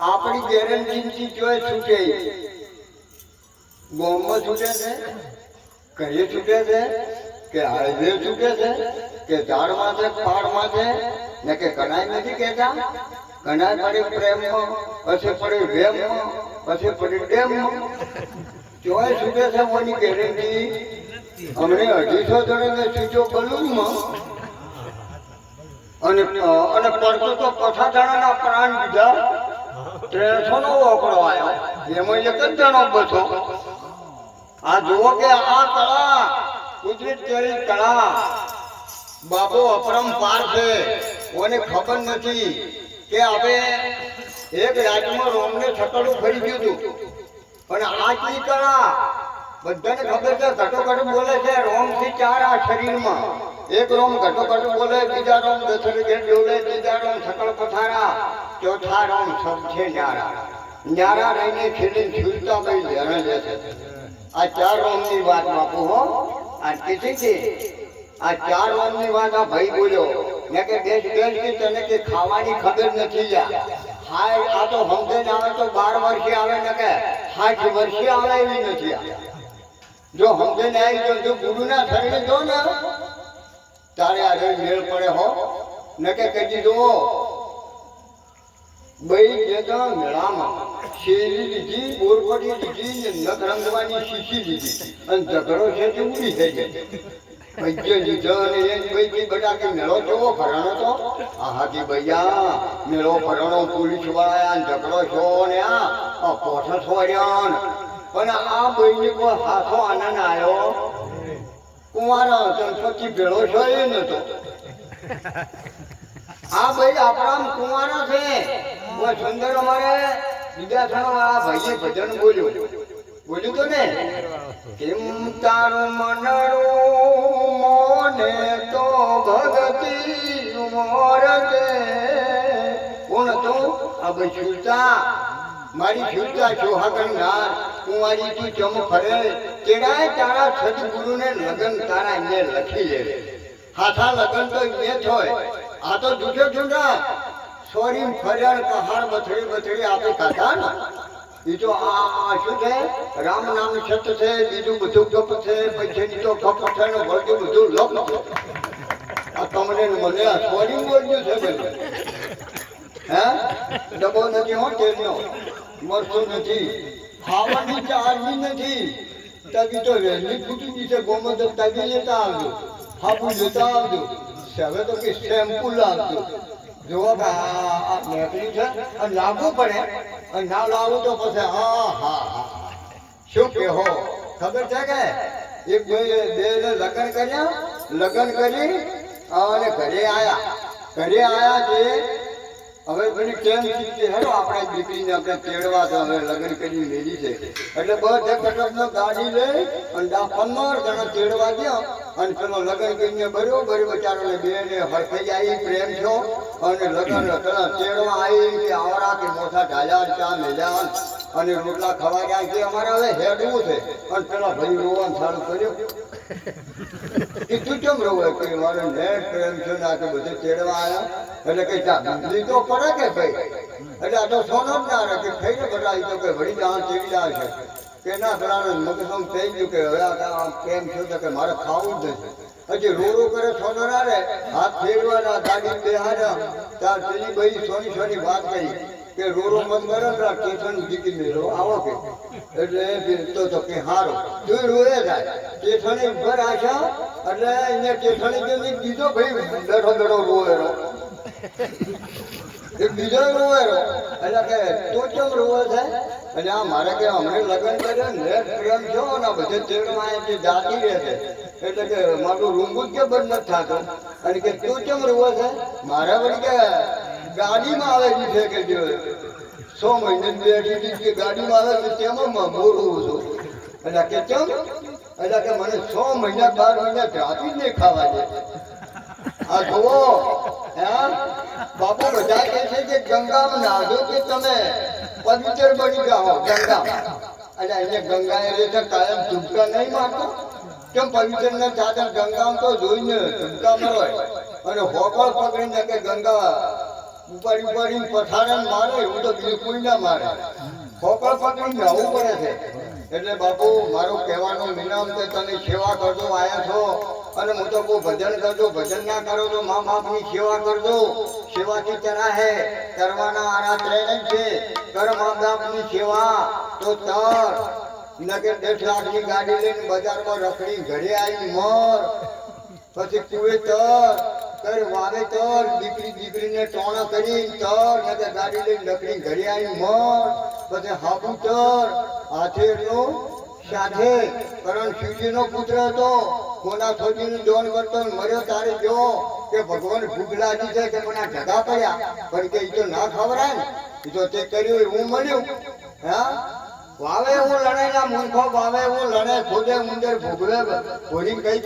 આપણી ગેરંટી જોઈ છૂટે ગોમમાં છૂટે છે ઘરે છૂટે છે, કે હાઈવે છૂટે છે, કે ઝાડમાં છે પાડમાં છે, ને કે કણાય નથી કહેતા? કણાય પડી પ્રેમમાં, પછી પડી વેમમાં, પછી પડી ડેમમાં. જોઈ છૂટે છે મોની ગેરંટી? અમને અઢીસો જણાને છૂટ્યો બલૂનમાં અને અને પડતો તો પછા જણાના પ્રાણ દીધા. ત્રણસો નો ઓકળો આવ્યો એમાં એક જ જણો બચો આ જુઓ કે આ કળા, કુદરત જેવી કળા. બાપો અપરંપાર છે. કોને ખબર નથી કે હવે એક રાજમાં રોમને છકડું ફરી ગયું હતું. પણ કી કળા બધાને ખબર છે, ઘટોઘટ બોલે છે રોમથી ચાર આ શરીરમાં. એક રોમ ઘટોઘટ બોલે, બીજા રોમ દસર ઘેર ડોલે ત્રીજા રોમ સકળ પથારા. ચોથા રોમ સબ છે ન્યારા. ન્યારા રહીને ખીલી ઝૂલતા ભાઈ લે છે. આ ચાર રોમની વાત બાપુ હો. આ કીધી છે. આ ચાર રોમની વાત આ ભાઈ બોલ્યો. ને કે બેસ બેસ કે તને કે ખાવાની ખબર નથી યા હાય, આ તો હમદે આવે તો બાર વર્ષે આવે ને કે સાઠ વર્ષે આવે એવી નથી જો ને આવી તો જો ગુરુના શરીર જો ને તારે આ રે મેળ પડે હો. નકે કહી દીધો બઈ જેતા મેળામાં શેરી લીધી બોરપડી લીધી, ને નખ રંગવાની શીખી લીધી. અને ઝઘડો છે તે ઉડી થઈ જાય પૈસે લીધો અને એ જ બઈ બધા કે મેળો કેવો ફરાણો તો આ હાથી ભૈયા, મેળો ફરાણો પોલીસવાળા ઝઘડો છો ને આ. પોઠો છોડ્યો પણ આ બઈ કોઈ હાથો આનંદ આવ્યો કુંવારો સંપત્તિ ભેળો છો એ નતો આ ભાઈ આપણા કુંવારો છે. સુંદર અમારે વિદ્યાસણ ભજન બોલ્યું. બોલ્યું તો ને? કેમ તારું મનડું મોને તો ભગતી મોર દે કોણ હતું? આ મારી શુલતા સોહાગણનાર કુંવારી તું ચમ ફરે? તેડાય તારા સદગુરુને લગન તારા ને લખી લે. હાથા લગન તો એ હોય. આ તો દુખ્યો જુદા સોરી ફર્યાણ કહાર, બથડી બથડી આપે કાઢા ને? એ આ શું છે? રામ નામ સત છે, બીજું બધું ગપ છે, પૈસાની તો ગપ છે ને વળતું બધું લપ છે. આ તમને ને મને આ સોરી બોલ્યું છે બધું હે? ડબો નથી હો, તેલનો. મરતું નથી. ખાવાની ચાર્જી નથી. તવી તો વહેલી ફૂટી ગઈ છે ગોમત તવી લેતા આવજો. હાપુ લેતા આવજો. હવે તો કે શેમ્પુ લાવજો. જોવા કે આ આ છે. અને લાવવું પડે. અને ના લાવું તો પછી હા હા હા શું હો ખબર છે કે? એક બે ને લગ્ન કર્યા. લગ્ન કરી અને ઘરે આયા. ઘરે આયા જે હવે બધી કેમ કે હેડો આપણે દીકરીને આપણે તેડવા તો હવે લગ્ન કરી મેલી છે. એટલે બધે કટકનો ગાડી લઈ અને દા પંદર જણા તેડવા ગયા અને પેલો લગ્ન કરીને બરોબર બચારોને બે ને હરખાઈ આવી, પ્રેમ છો અને લગ્ન પેલા તેડવા આવી કે આવરા કે મોટા ઢાલ્યા ચા મેલ્યા અને રોટલા ખવાયા કે અમારે હવે હેડવું છે. અને પેલા ભાઈ રોવાનું ચાલુ કર્યું. એ તું કેમ રોવે? કે મારે નેટ પ્રેમ છે ને આજે બધે ચેડવા આવ્યા. એટલે કઈ બીજી તો પડે કે ભાઈ? એટલે આ તો સોનો જ ના કે ખાઈને બધા તો કે વળી જાણ ચેડી જાય છે. કે ના પેલાને મગજમ થઈ ગયું કે હવે આ પ્રેમ છે કે મારે ખાવું જ નથી. હજી રો રો કરે સોનો ના રે હાથ ફેરવાના, ગાડી બેહાડ્યા તાર પેલી ભાઈ સોની સોની વાત કરી. કે રો રો મત કરો ને આ જીતી મેળો, આવો કે. એટલે એ બી તો કે હારો. જો રોએ જાય. સ્ટેશને ઉપર આશા, એટલે અહીંયા સ્ટેશને જઈને બીજો ભાઈ દડો બેઠો રોવેરો એક બીજો રોવેરો એટલે કે, તો કેમ રોવે છે એટલે આ મારે કે અમને લગ્ન કર્યા ને પ્રેમ છો ને બધે તેડમાં અહીંથી જાતી રહે છે. એટલે કે મારું રૂંગું જ કે બંધ નથી થતું. અને કે તું કેમ રોવે છે? મારે વળી કે ગાડીમાં આવેલી છે કે જો સો મહિને બેઠી હતી કે ગાડીમાં આવે છે તેમાં મોરું છું એટલે કે કેમ? એટલે કે મને સો મહિના, બાર મહિના જાતી જ નહીં ખાવા દે. આ જુઓ હે બાપુ બધા કહે છે કે ગંગામાં નાહજો કે તમે પવિત્ર બની જાઓ, ગંગા. એટલે અહીંયા ગંગા એ કાયમ ઝુમકા નહીં મારતો. કેમ પવિત્ર ના ચાદર ગંગામાં તો જોઈને ઝુમકા મળે અને હોકળ પકડીને કે ગંગા ઉપાડી ઉપાડી પથારણ મારે, એવું તો બિલકુલ ના મારે. ખોપર પકડી નવું પડે છે. એટલે બાપુ, મારો કહેવાનો વિનમ કે તમે સેવા કરજો, આયા છો. અને હું તો કહું ભજન કરજો, ભજન ના કરો તો મા બાપની સેવા કરજો. સેવાથી તરા હે કરવાના આરા ત્રણ છે. કર મા બાપની સેવા, તો તર. નકે દસ લાખની ગાડી લઈને બજારમાં રખડી ઘરે આવી મર. પછી કુએ તર. કર વાવેતર દીકરી દીકરીને ટોણા કરી તર નગર ગાડી લઈને લકડી પછી હાબુ તર હાથે સાથે શિવજીનો પુત્ર હતો. કોના કરતો મર્યો તારે જો કે ભગવાન ભૂખ લાગી છે કે મને ઢગા પડ્યા. પણ કે તો ના ખવડાય ને. ઈ તો તે કર્યું એવું મળ્યું. હા? વાવે હું લડે ના મૂર્ખો વાવે હું લડે ખોદે મુંદર ભોગવે ભોરી કઈ